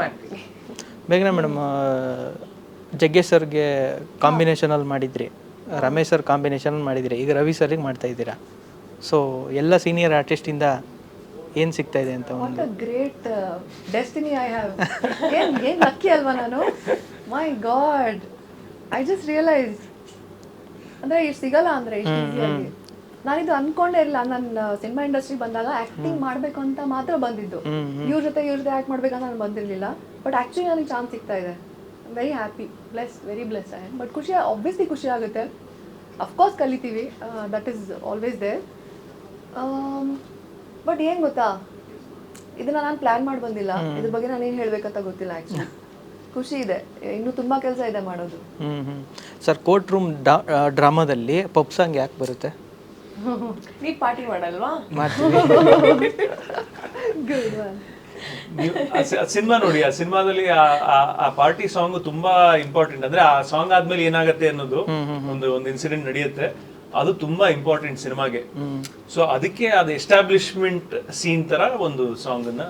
ಮಾಡ್ತೀನಿ. ಬೇಗನೆ ಮೇಡಮ್ ಜಗ್ಗೇಶ್ ಸರ್ಗೆ ಕಾಂಬಿನೇಷನಲ್ಲಿ ಮಾಡಿದ್ರಿ. ರಮೇಶ್ ಸರ್ ಕಾಂಬಿನೇಷನ್ ಮಾಡಿದ್ರಿ. ಈಗ ರವಿ ಸರ್ಗೆ ಮಾಡ್ತಾ ಇದ್ದೀರಾ? ಸೊ ಎಲ್ಲ ಸೀನಿಯರ್ ಆರ್ಟಿಸ್ಟಿಂದ ಏನು ಸಿಗ್ತಾ ಇದೆ ಅಂತ what a great destiny I have ಏನು ಏನ್ ಲಕ್ಕಿ ಅಲ್ವಾ ನಾನು? My god I just realise ಅಂದ್ರೆ ಇಷ್ಟು ಸಿಗಲ್ಲ ಅಂದ್ರೆ ಇಷ್ಟು ಈಸಿಯಾಗಿ ನಾನಿದು ಅನ್ಕೊಂಡೇ ಇರಲಿಲ್ಲ ನನ್ನ ಸಿನಿಮಾ ಇಂಡಸ್ಟ್ರಿ ಬಂದಾಗ ಆಕ್ಟಿಂಗ್ ಮಾಡಬೇಕು ಅಂತ ಮಾತ್ರ ಬಂದಿದ್ದು. ಇವ್ರ ಜೊತೆ ಇವ್ರ ಜೊತೆ ಆ್ಯಕ್ಟ್ ಮಾಡ್ಬೇಕಂತ ನಾನು ಬಂದಿರಲಿಲ್ಲ. ಬಟ್ ಆಕ್ಚುಲಿ ನನಗೆ ಚಾನ್ಸ್ ಸಿಗ್ತಾ ಇದೆ. Very happy bless very bless I but ಖುಷಿ ಆಬ್ವಿಯಸ್ಲಿ ಖುಷಿ ಆಗುತ್ತೆ. ಅಫ್ಕೋರ್ಸ್ ಕಲಿತೀವಿ. That is always there but ಏನ್ ಗೊತ್ತಾ? ಇದನ್ನ ನಾನು ಪ್ಲಾನ್ ಮಾಡಿ ಬಂದಿಲ್ಲ. ಇದ್ರ ಬಗ್ಗೆ ನಾನು ಏನ್ ಹೇಳ್ಬೇಕಂತ ಗೊತ್ತಿಲ್ಲ ಆಕ್ಚುಲಿ ಖುಷಿ ಇದೆ. ಇನ್ನು ತುಂಬಾ ಕೆಲಸ ಇದೆ ಮಾಡೋದು. ಸರ್ ಕೋರ್ಟ್ ರೂಮ್ ಡ್ರಾಮಾದಲ್ಲಿ ಪಪ್ ಸಾಂಗ್ ಯಾಕೆ ಬರುತ್ತೆ? ನೀವು ಪಾರ್ಟಿ ಮಾಡಲ್ವಾ? ಸಿನಿಮಾ ನೋಡಿ ಆ ಸಿನಿಮಾದಲ್ಲಿ ಆ ಪಾರ್ಟಿ ಸಾಂಗ್ ತುಂಬಾ ಇಂಪಾರ್ಟೆಂಟ್ ಅಂದ್ರೆ ಆ ಸಾಂಗ್ ಆದ್ಮೇಲೆ ಏನಾಗುತ್ತೆ ಅನ್ನೋದು ಒಂದು ಒಂದು ಇನ್ಸಿಡೆಂಟ್ ನಡೆಯುತ್ತೆ. ಅದು ತುಂಬಾ ಇಂಪಾರ್ಟೆಂಟ್ ಸಿನಿಮಾಗೆ. ಸೊ ಅದಕ್ಕೆ ಅದು ಎಸ್ಟಾಬ್ಲಿಷ್ಮೆಂಟ್ ಸೀನ್ ತರ ಒಂದು ಸಾಂಗ್ ಅನ್ನ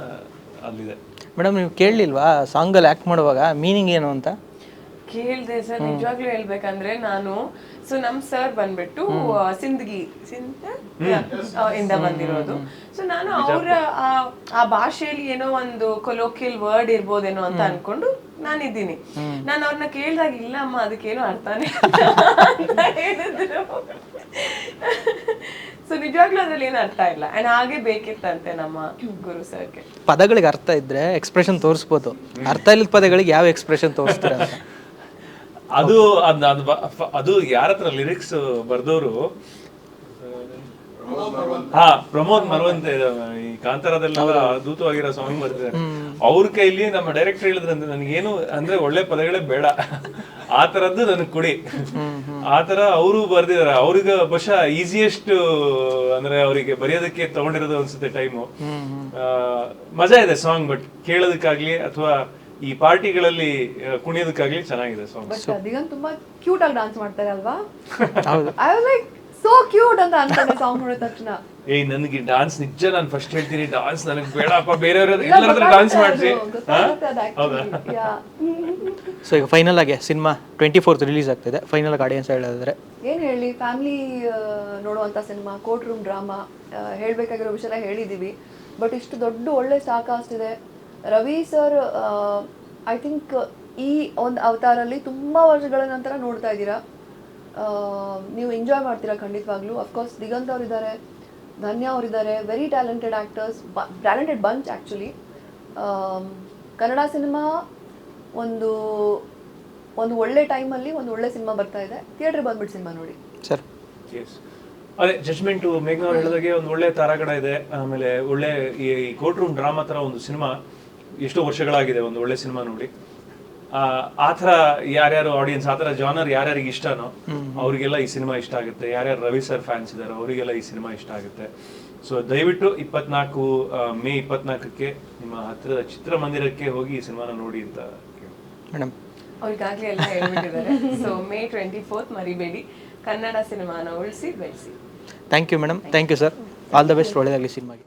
ಅಲ್ಲಿದೆ. ಮೇಡಮ್ ನೀವು ಕೇಳಲಿಲ್ವಾ? ಸಾಂಗಲ್ಲಿ ಆಕ್ಟ್ ಮಾಡುವಾಗ ಮೀನಿಂಗ್ ಏನು ಅಂತ? ಕೇಳಿದೆ ಸರ್ ನಿಜವಾಗ್ಲೂ ಹೇಳ್ಬೇಕಂದ್ರೆ ನಾನು ಸೊ ನಮ್ ಸರ್ ಬಂದ್ಬಿಟ್ಟು ಸಿಂದಗಿ ಇಂದ ಬಂದಿರೋದು. ಸೊ ನಾನು ಅವರ ಆ ಭಾಷೆಯಲ್ಲಿ ಏನೋ ಒಂದು ಕೊಲೋಕಿಯಲ್ ವರ್ಡ್ ಇರ್ಬೋದೇನೋ ಅಂತ ಅನ್ಕೊಂಡು ನಾನಿದ್ದೀನಿ. ನಾನು ಅವ್ರನ್ನ ಕೇಳಿದಾಗ ಇಲ್ಲ ಅಮ್ಮ ಅದಕ್ಕೇನು ಅರ್ಥನೇ ಇಲ್ಲ ಅಂತ ಹೇಳಿದ್ರು. ಸೊ ನಿಜವಾಗ್ಲೂ ಅದ್ರಲ್ಲಿ ಏನು ಅರ್ಥ ಇಲ್ಲ. ಅಂಡ್ ಹಾಗೆ ಬೇಕಿತ್ತಂತೆ ನಮ್ಮ ಗುರು ಸರ್ಗೆ ಪದಗಳಿಗೆ ಅರ್ಥ ಇದ್ರೆ ಎಕ್ಸ್ಪ್ರೆಷನ್ ತೋರಿಸ್ಬೋದು. ಅರ್ಥ ಇಲ್ಲದ ಪದಗಳಿಗೆ ಯಾವ ಎಕ್ಸ್ಪ್ರೆಷನ್ ತೋರಿಸ್ತೀರಾ ಅಂತ? ಅದು ಅದ್- ಅದ್ ಬ- ಅದು ಯಾರ ಹತ್ರ ಲಿರಿಕ್ಸ್ ಬರ್ದವರು ಹಾ ಪ್ರಮೋದ್ ಮರುವಂತ ಈ ಕಾಂತಾರದಲ್ಲಿ ಅದ್ಭುತವಾಗಿರೋ ಸಾಂಗ್ ಬರ್ತಿದ್ದಾರೆ. ಅವ್ರ ಕೈಲಿ ನಮ್ಮ ಡೈರೆಕ್ಟರ್ ಹೇಳಿದ್ರಂದ್ರೆ ನನಗೇನು ಅಂದ್ರೆ ಒಳ್ಳೆ ಪದಗಳೇ ಬೇಡ. ಆ ತರದ್ದು ನನಗೆ ಕೊಡಿ. ಆ ತರ ಅವರು ಬರ್ದಿದಾರೆ ಅವ್ರಿಗೆ ಬಹುಶಃ ಈಸಿಯೆಸ್ಟ್ ಅಂದ್ರೆ ಅವರಿಗೆ ಬರೆಯೋದಕ್ಕೆ ತಗೊಂಡಿರೋದು ಅನ್ಸುತ್ತೆ ಟೈಮು ಮಜಾ ಇದೆ ಸಾಂಗ್ ಬಟ್ ಕೇಳೋದಕ್ಕಾಗ್ಲಿ ಅಥವಾ ಈ ಪಾರ್ಟಿಗಳಲ್ಲಿ ಕುಣಿಯೋದಕ್ಕಾಗ್ಲಿ ಚೆನ್ನಾಗಿದೆ ಸಾಂಗ್ ತುಂಬಾ ಕ್ಯೂಟ್ ಆಗಿ ಡಾನ್ಸ್ ಮಾಡ್ತಾರೆ ಅಲ್ವಾ ಹೌದು. I was like so cute ಅಂತ ಅನ್ಕೊಂಡೆ ಸಾಂಗ್ ನೋಡಿದ ತಕ್ಷಣ. ಏಯ್ ನನಗೆ ಡಾನ್ಸ್ ನಿಜ ನಾನು ಫಸ್ಟ್ ಹೇಳ್ತೀನಿ ಡಾನ್ಸ್ ನನಗೆ ಬೇಡಪ್ಪ ಬೇರೆಯವ್ರ ಎಲ್ಲರತ್ರ ಡಾನ್ಸ್ ಮಾಡ್ಸಿ ಹೌದಾ? ಸೊ ಈಗ ಫೈನಲ್ ಆಗಿ ಸಿನಿಮಾ ಟ್ವೆಂಟಿ ಫೋರ್ತ್ ರಿಲೀಸ್ ಆಗ್ತಿದೆ. ಫೈನಲ್ ಆಗಿ ಆಡಿಯನ್ಸ್ ಹೇಳಿದ್ರೆ ಏನು ಹೇಳಿ ಫ್ಯಾಮಿಲಿ ನೋಡುವಂತ ಸಿನಿಮಾ ಕೋರ್ಟ್ ರೂಮ್ ಡ್ರಾಮಾ ಹೇಳಬೇಕಾಗಿರೋ ವಿಷಯ ಹೇಳಿದೀವಿ. ಬಟ್ ಇಷ್ಟು ದೊಡ್ಡ ಒಳ್ಳೆ ಸಾಕಾಸ್ಟ್ ಕಾಸ್ಟ್ ಇದೆ ರವಿ ಸರ್ ಐ ಥಿಂಕ್ ಈ ಒಂದು ಅವತಾರಲ್ಲಿ ತುಂಬಾ ವರ್ಷಗಳ ನಂತರ ನೋಡ್ತಾ ಇದ್ದೀರಾ? ನೀವು ಎಂಜಾಯ್ ಮಾಡ್ತೀರಾ ಖಂಡಿತವಾಗ್ಲೂ. ಅಫ್ಕೋರ್ಸ್ ದಿಗಂತ್ ಅವರಿದ್ದಾರೆ ಧನ್ಯ ಅವರಿದ್ದಾರೆ very talented actors talented bunch actually Kannada cinema ಒಂದು ಒಂದು ಒಳ್ಳೆ ಟೈಮಲ್ಲಿ ಒಂದು ಒಳ್ಳೆ ಸಿನಿಮಾ ಬರ್ತಾ ಇದೆ. ಥಿಯೇಟ್ರಿಗೆ ಬಂದ್ಬಿಟ್ಟು ಸಿನಿಮಾ ನೋಡಿ. ಸರ್. ಅದೇ ಜಜ್ಮೆಂಟು ಮೇಘನಾ ಅವ್ರು ಹೇಳಿದಾಗೆ ಒಂದು ಒಳ್ಳೆ ತಾರಾಗಡ ಇದೆ. ಆಮೇಲೆ ಒಳ್ಳೆ ಈ ಕೋರ್ಟ್ ರೂಮ್ ಡ್ರಾಮಾ ಥರ ಒಂದು ಸಿನಿಮಾ ಎಷ್ಟೋ ವರ್ಷಗಳಾಗಿದೆ ಒಂದು ಒಳ್ಳೆ ಸಿನಿಮಾ ನೋಡಿ. ಆ, ಥರ ಯಾರ್ಯಾರು ಆಡಿಯನ್ಸ್ ಆ ಥರ ಜಾನರ್ ಯಾರ್ಯಾರಿಗೆ ಇಷ್ಟನೋ ಅವರಿಗೆಲ್ಲ ಈ ಸಿನಿಮಾ ಇಷ್ಟ ಆಗುತ್ತೆ. ಯಾರ್ಯಾರು ರವಿ ಸರ್ ಫ್ಯಾನ್ಸ್ ಇದ್ದಾರೋ ಅವರಿಗೆಲ್ಲ ಈ ಸಿನಿಮಾ ಇಷ್ಟ ಆಗುತ್ತೆ. ಸೊ ದಯವಿಟ್ಟು ಇಪ್ಪತ್ನಾಲ್ಕು ಮೇ ಇಪ್ಪತ್ನಾಲ್ಕಕ್ಕೆ ನಿಮ್ಮ ಹತ್ತಿರದ ಚಿತ್ರಮಂದಿರಕ್ಕೆ ಹೋಗಿ ಈ ಸಿನಿಮಾನ ನೋಡಿ ಅಂತ. ಮೇಡಮ್ ಅವ್ರಿಗಾಗಲೇ ಎಲ್ಲ ಹೇಳ್ಬಿಟ್ಟಿದ್ದಾರೆ. ಸೊ ಮೇ ಟ್ವೆಂಟಿ ಫೋರ್ತ್ ಮರಿಬೇಡಿ. ಕನ್ನಡ ಸಿನಿಮಾನ ಉಳಿಸಿ ಬೆಳೆಸಿ. Thank you madam thank you sir all the best ಒಳ್ಳೆಯದಾಗಲಿ ಸಿನಿಮಾಗೆ.